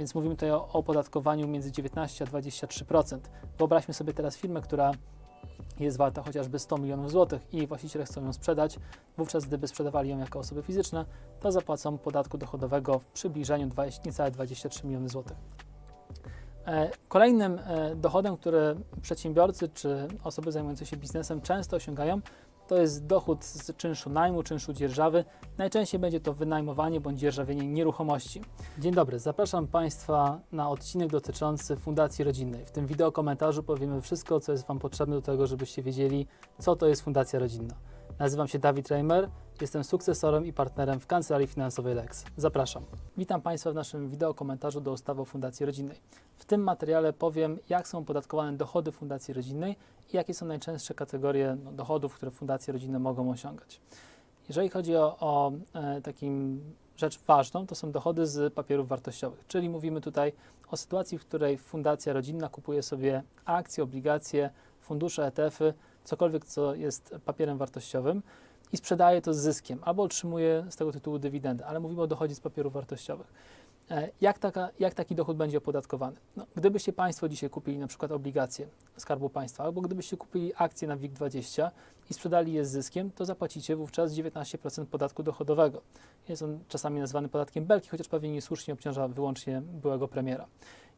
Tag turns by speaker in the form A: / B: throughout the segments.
A: Więc mówimy tutaj o opodatkowaniu między 19 a 23%. Wyobraźmy sobie teraz firmę, która jest warta chociażby 100 milionów złotych i właściciele chcą ją sprzedać. Wówczas, gdyby sprzedawali ją jako osoby fizyczne, to zapłacą podatku dochodowego w przybliżeniu 20, niecałe 23 miliony złotych. E, Kolejnym e, dochodem, który przedsiębiorcy czy osoby zajmujące się biznesem często osiągają, to jest dochód z czynszu najmu, czynszu dzierżawy. Najczęściej będzie to wynajmowanie bądź dzierżawienie nieruchomości. Dzień dobry, zapraszam Państwa na odcinek dotyczący Fundacji Rodzinnej. W tym wideo komentarzu powiemy wszystko, co jest Wam potrzebne do tego, żebyście wiedzieli, co to jest Fundacja Rodzinna. Nazywam się Dawid Reimer, jestem sukcesorem i partnerem w kancelarii finansowej Lex. Zapraszam. Witam Państwa w naszym wideo komentarzu do ustawy o Fundacji Rodzinnej. W tym materiale powiem, jak są opodatkowane dochody Fundacji Rodzinnej i jakie są najczęstsze kategorie no, dochodów, które fundacje rodzinne mogą osiągać. Jeżeli chodzi o, o e, takim rzecz ważną, to są dochody z papierów wartościowych, czyli mówimy tutaj o sytuacji, w której fundacja rodzinna kupuje sobie akcje, obligacje, fundusze, ETF-y, cokolwiek, co jest papierem wartościowym i sprzedaje to z zyskiem albo otrzymuje z tego tytułu dywidendę, ale mówimy o dochodzie z papierów wartościowych. E, Jak, taka, jak taki dochód będzie opodatkowany? No, gdybyście Państwo dzisiaj kupili na przykład obligacje Skarbu Państwa, albo gdybyście kupili akcje na WIG20 i sprzedali je z zyskiem, to zapłacicie wówczas 19% podatku dochodowego. Jest on czasami nazwany podatkiem belki, chociaż pewnie niesłusznie obciąża wyłącznie byłego premiera.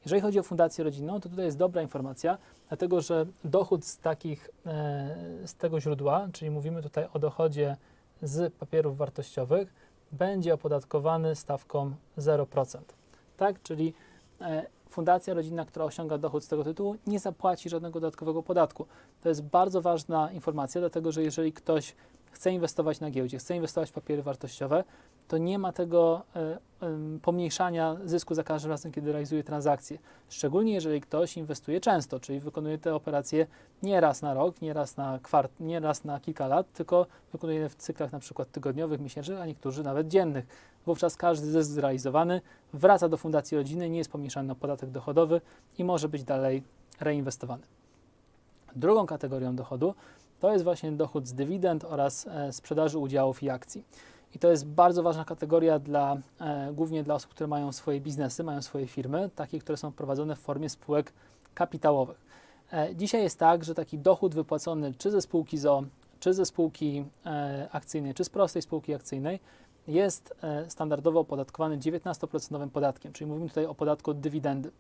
A: Jeżeli chodzi o fundację rodzinną, to tutaj jest dobra informacja, dlatego że dochód z, takich, e, z tego źródła, czyli mówimy tutaj o dochodzie z papierów wartościowych, będzie opodatkowany stawką 0%. Tak, czyli e, fundacja rodzinna, która osiąga dochód z tego tytułu, nie zapłaci żadnego dodatkowego podatku. To jest bardzo ważna informacja, dlatego że jeżeli ktoś chce inwestować na giełdzie, chce inwestować w papiery wartościowe, to nie ma tego e, em, pomniejszania zysku za każdym razem, kiedy realizuje transakcje. Szczególnie jeżeli ktoś inwestuje często, czyli wykonuje te operacje nie raz na rok, nie raz na kwart, nie raz na kilka lat, tylko wykonuje je w cyklach na przykład tygodniowych, miesięcznych, a niektórzy nawet dziennych. Wówczas każdy zysk zrealizowany wraca do fundacji rodziny, nie jest pomniejszany na podatek dochodowy i może być dalej reinwestowany. Drugą kategorią dochodu to jest właśnie dochód z dywidend oraz e, sprzedaży udziałów i akcji. I to jest bardzo ważna kategoria dla, e, głównie dla osób, które mają swoje biznesy, mają swoje firmy, takie, które są prowadzone w formie spółek kapitałowych. E, dzisiaj jest tak, że taki dochód wypłacony czy ze spółki ZO, czy ze spółki akcyjnej, czy z prostej spółki akcyjnej jest standardowo opodatkowany 19% podatkiem, czyli mówimy tutaj o podatku od dywidendy.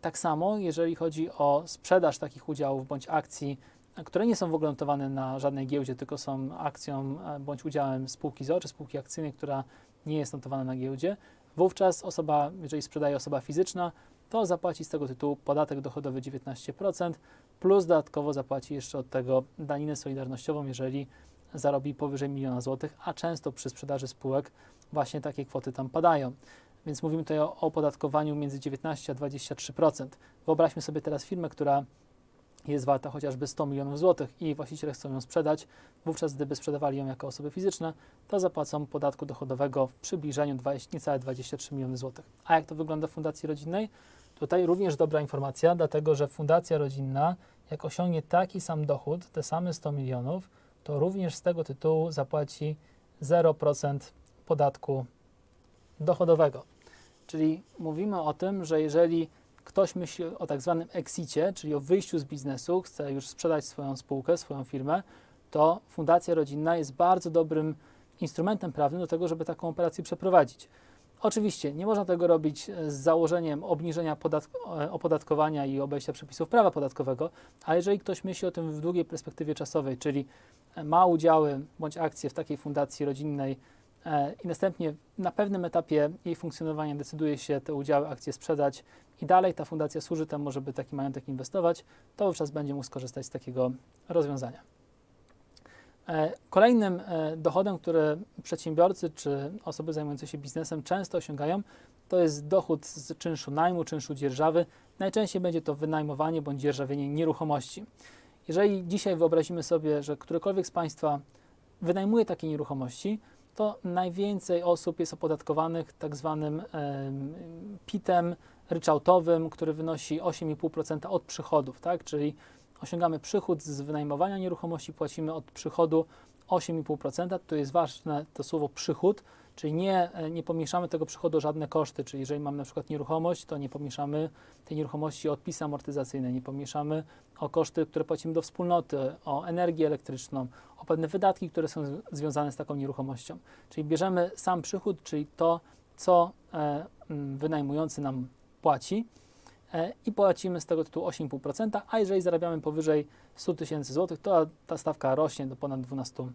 A: Tak samo, jeżeli chodzi o sprzedaż takich udziałów bądź akcji, które nie są w ogóle notowane na żadnej giełdzie, tylko są akcją e, bądź udziałem spółki ZO czy spółki akcyjnej, która nie jest notowana na giełdzie, wówczas osoba, jeżeli sprzedaje osoba fizyczna, to zapłaci z tego tytułu podatek dochodowy 19%, plus dodatkowo zapłaci jeszcze od tego daninę solidarnościową, jeżeli zarobi powyżej miliona złotych, a często przy sprzedaży spółek właśnie takie kwoty tam padają. Więc mówimy tutaj o opodatkowaniu między 19 a 23%. Wyobraźmy sobie teraz firmę, która jest warta chociażby 100 milionów złotych i właściciele chcą ją sprzedać. Wówczas, gdyby sprzedawali ją jako osoby fizyczne, to zapłacą podatku dochodowego w przybliżeniu 20, niecałe 23 miliony złotych. A jak to wygląda w fundacji rodzinnej? Tutaj również dobra informacja, dlatego że fundacja rodzinna, jak osiągnie taki sam dochód, te same 100 milionów, to również z tego tytułu zapłaci 0% podatku dochodowego. Czyli mówimy o tym, że jeżeli ktoś myśli o tak zwanym exicie, czyli o wyjściu z biznesu, chce już sprzedać swoją spółkę, swoją firmę, to fundacja rodzinna jest bardzo dobrym instrumentem prawnym do tego, żeby taką operację przeprowadzić. Oczywiście nie można tego robić e, z założeniem obniżenia e, opodatkowania i obejścia przepisów prawa podatkowego, a jeżeli ktoś myśli o tym w długiej perspektywie czasowej, czyli e, ma udziały bądź akcje w takiej fundacji rodzinnej i następnie na pewnym etapie jej funkcjonowania decyduje się te udziały, akcje sprzedać i dalej ta fundacja służy temu, żeby taki majątek inwestować, to wówczas będzie mógł skorzystać z takiego rozwiązania. E, Kolejnym e, dochodem, który przedsiębiorcy czy osoby zajmujące się biznesem często osiągają, to jest dochód z czynszu najmu, czynszu dzierżawy. Najczęściej będzie to wynajmowanie bądź dzierżawienie nieruchomości. Jeżeli dzisiaj wyobrazimy sobie, że którekolwiek z Państwa wynajmuje takie nieruchomości, to najwięcej osób jest opodatkowanych tak zwanym em, PIT-em ryczałtowym, który wynosi 8,5% od przychodów, tak? Czyli osiągamy przychód z wynajmowania nieruchomości, płacimy od przychodu 8,5%. Tu jest ważne to słowo przychód, Czyli nie, nie tego przychodu o żadne koszty, czyli jeżeli mamy na przykład nieruchomość, to nie pomniejszamy tej nieruchomości o odpisy amortyzacyjne, nie pomniejszamy o koszty, które płacimy do wspólnoty, o energię elektryczną, o pewne wydatki, które są związane z taką nieruchomością. Czyli bierzemy sam przychód, czyli to, co e, wynajmujący nam płaci e, i płacimy z tego tytułu 8,5%, a jeżeli zarabiamy powyżej 100 tysięcy złotych, to ta stawka rośnie do ponad 12%.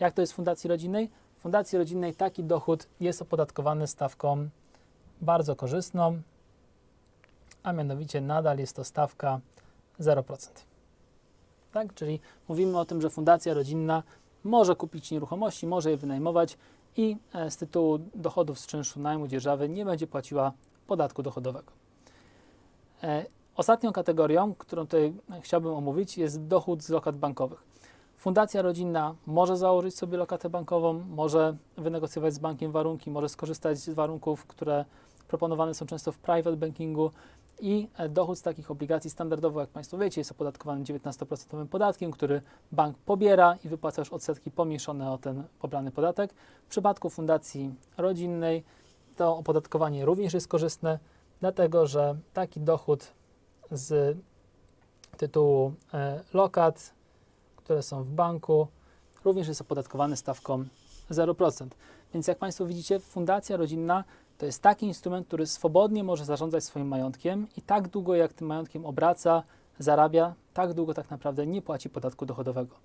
A: Jak to jest w fundacji rodzinnej? W fundacji rodzinnej taki dochód jest opodatkowany stawką bardzo korzystną, a mianowicie nadal jest to stawka 0%. Tak? Czyli mówimy o tym, że fundacja rodzinna może kupić nieruchomości, może je wynajmować i e, z tytułu dochodów z czynszu najmu dzierżawy nie będzie płaciła podatku dochodowego. E, Ostatnią kategorią, którą tutaj chciałbym omówić, jest dochód z lokat bankowych. Fundacja rodzinna może założyć sobie lokatę bankową, może wynegocjować z bankiem warunki, może skorzystać z warunków, które proponowane są często w private bankingu i e, dochód z takich obligacji standardowo, jak Państwo wiecie, jest opodatkowany 19% podatkiem, który bank pobiera i wypłaca już odsetki pomniejszone o ten pobrany podatek. W przypadku fundacji rodzinnej to opodatkowanie również jest korzystne, dlatego że taki dochód z tytułu e, lokat, które są w banku, również jest opodatkowany stawką 0%. Więc jak Państwo widzicie, fundacja rodzinna to jest taki instrument, który swobodnie może zarządzać swoim majątkiem i tak długo jak tym majątkiem obraca, zarabia, tak długo tak naprawdę nie płaci podatku dochodowego.